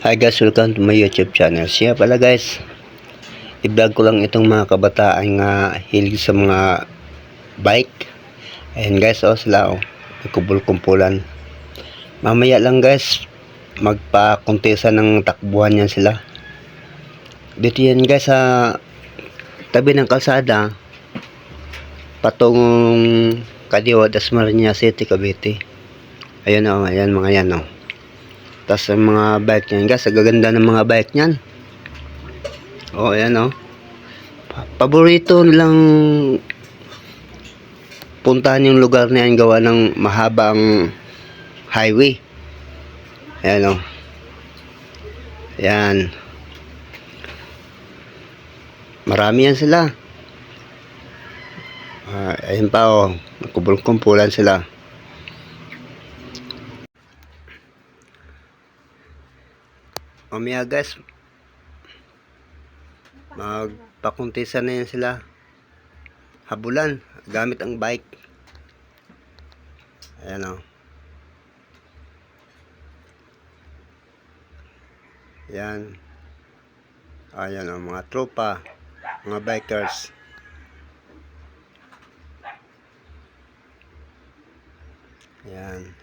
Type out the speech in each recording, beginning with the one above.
Hi guys, welcome to my YouTube channel. Siya pala guys, i-vlog ko lang itong mga kabataan nga hilig sa mga bike. Ayan guys, oh sila oh, nagkumpul-kumpulan. Mamaya lang guys, magpa-kontesa ng takbuhan yan sila. Dito yan guys sa tabi ng kalsada, patungong Kadiwa, Dasmariñas City, Cavite. Ayun oh, ayan mga yan oh. Tapos ang mga bike niyan, guys, ang gaganda ng mga bike niyan. Oh, ayan oh. Pa- Paborito nilang puntahan yung lugar na yan gawa ng mahabang highway. Ayan oh. Ayan. Marami yan sila. Ah, ayun pa oh. Kumpulan sila. Mamaya guys, magpakuntisa na yan sila. Habulan, gamit ang bike. Ayan o. Yan. Ayan o, mga tropa, mga bikers. Yan.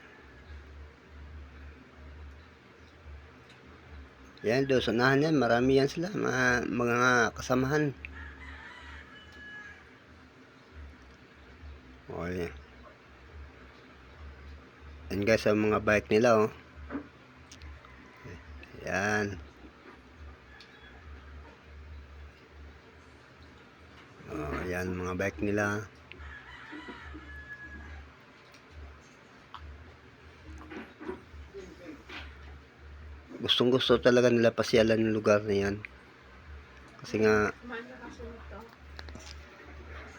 Yan, doon sa unahan yan, marami yan sila, mga, mga kasamahan. O, yan. Yan guys, ang mga bike nila, oh. Yan. Oh, yan, mga bike nila. Gustong gusto talaga nila pasyalan yung lugar na yan. Kasi nga,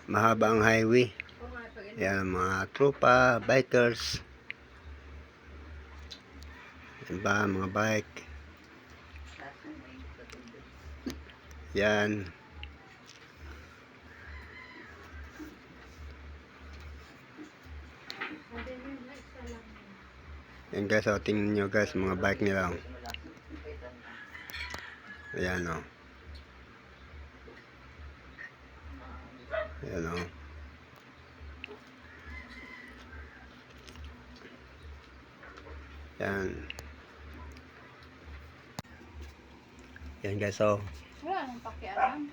mahaba ang highway. Yan, mga tropa, bikers. Yan ba, mga bike. Yan. Yan guys, oh, tingnan nyo guys, mga bike nila. Oh. Ayan o. Ayan o. Yan. Yan guys oh. Wala nang pakialam.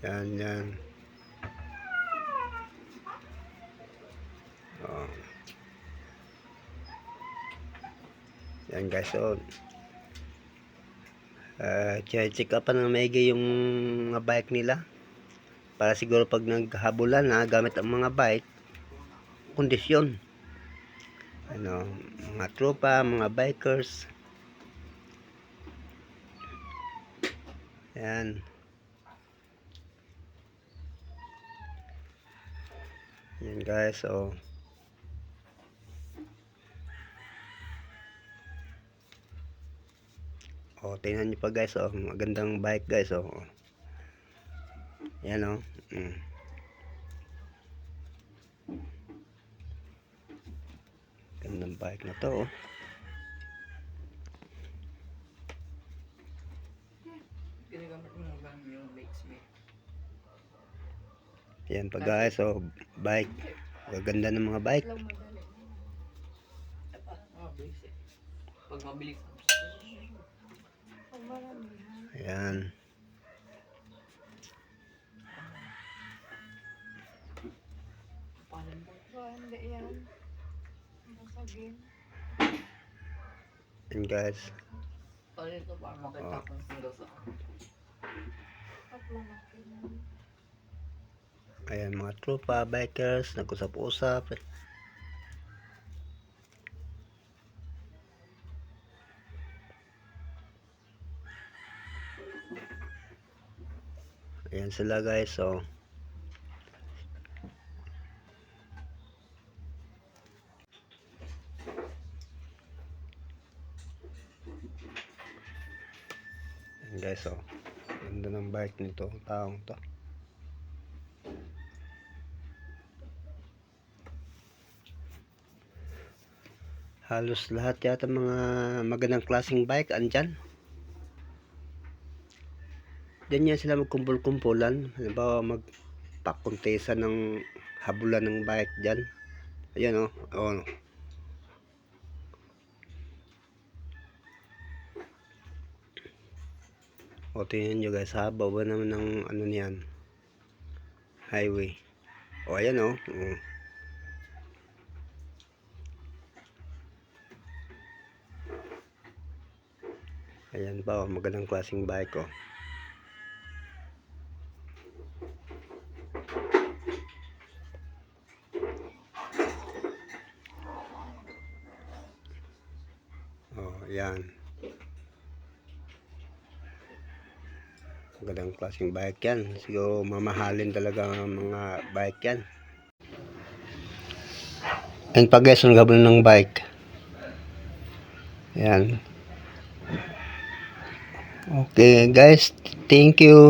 Yan yan. Yan guys oh. Uh, check up pa ng maigi yung mga bike nila. Para siguro pag naghabulan na gamit ang mga bike, kondisyon. Ano, mga tropa, mga bikers. Yan. Yan guys, oh. Oh, tingnan niyo pa guys, oh. Magandang bike guys, oh. Yan, oh. Mm. Gandang bike na to, oh. Yan pa guys, oh. Bike. Gaganda ng mga bike. Ah. Pag mabilis. Ayan. Paano mo? So, hindi yan. Masagin. Yan guys. Ayan mga tropa, bikers, nag-usap-usap. Ayan sila guys, so. Ayan guys, so. Ganda ng bike nito, taong to. Halos lahat yata mga magandang klaseng bike andyan. Diyan yan sila magkumpul-kumpulan. Halimbawa magpakuntesa ng habulan ng bike dyan. Ayan o. Oh. Oh. O tingnan nyo guys ha. Baba naman ng ano niyan. Highway. O ayan o. Oh. Ayan pa oh, magandang klaseng bike oh. Oh, ayan. Magandang klaseng bike yan. Siguro mamahalin talaga ang mga bike yan. And pag guys, ang gabon ng bike. Ayan. Okay guys, thank you.